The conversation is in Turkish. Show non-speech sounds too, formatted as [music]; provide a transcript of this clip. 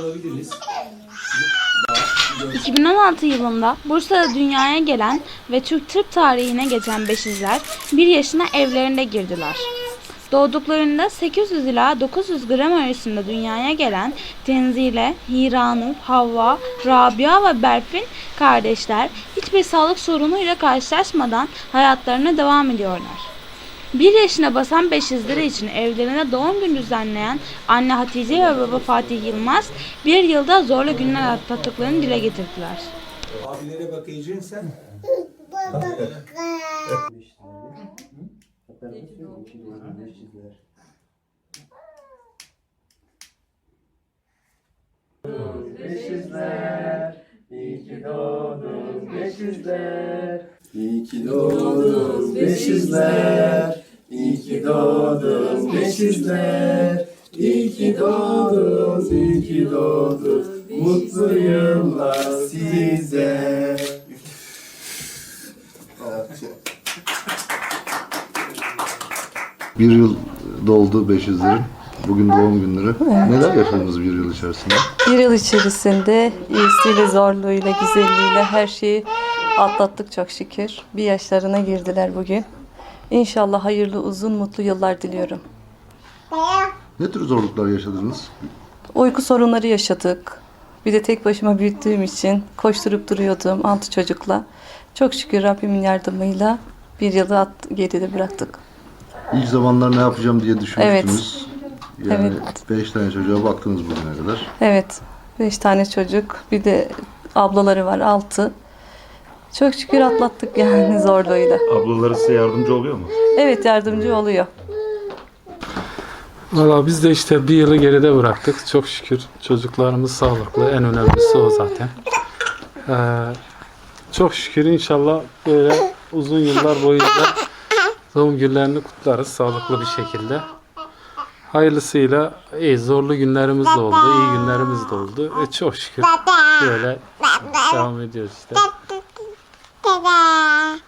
alabiliriz. 2016 yılında Bursa'da dünyaya gelen ve Türk tıp tarihine geçen beşizler 1 yaşına evlerinde girdiler. Doğduklarında 800 ila 900 gram arasında dünyaya gelen Tenzile, Hiranur, Havva, Rabia ve Berfin kardeşler hiçbir sağlık sorunuyla karşılaşmadan hayatlarına devam ediyorlar. Bir yaşına basan beşizleri için evlerine doğum günü düzenleyen anne Hatice ve baba Fatih Yılmaz bir yılda zorlu günler atlattıklarını dile getirdiler. Abilere bakacaksın sen. İyi ki doğdun beşizler. İyi ki doğdun beşizler. İyi ki doğdun, iyi ki doğdun. Mutlu yıllar size. Bir yıl doldu 500'lerin. Bugün doğum günleri. Neler yaşadınız bir yıl içerisinde? Bir yıl içerisinde iyisiyle, zorluğuyla, güzelliğiyle her şeyi atlattık çok şükür. Bir yaşlarına girdiler bugün. İnşallah hayırlı, uzun, mutlu yıllar diliyorum. Ne tür zorluklar yaşadınız? Uyku sorunları yaşadık. Bir de tek başıma büyüttüğüm için koşturup duruyordum altı çocukla. Çok şükür Rabbimin yardımıyla bir yılı at, geride bıraktık. İlk zamanlar ne yapacağım diye düşünmüştünüz. Yani Evet. 5 tane çocuğa baktınız bugüne kadar. Evet, beş tane çocuk, bir de ablaları var altı. Çok şükür atlattık yani [laughs] zorluğuyla. Ablaları size yardımcı oluyor mu? Evet yardımcı oluyor. Valla biz de işte bir yılı geride bıraktık. Çok şükür çocuklarımız sağlıklı. En önemlisi o zaten. Ee, çok şükür inşallah böyle uzun yıllar boyunca doğum günlerini kutlarız sağlıklı bir şekilde. Hayırlısıyla iyi, zorlu günlerimiz de oldu, iyi günlerimiz de oldu. E, çok şükür böyle devam ediyoruz işte. 爸爸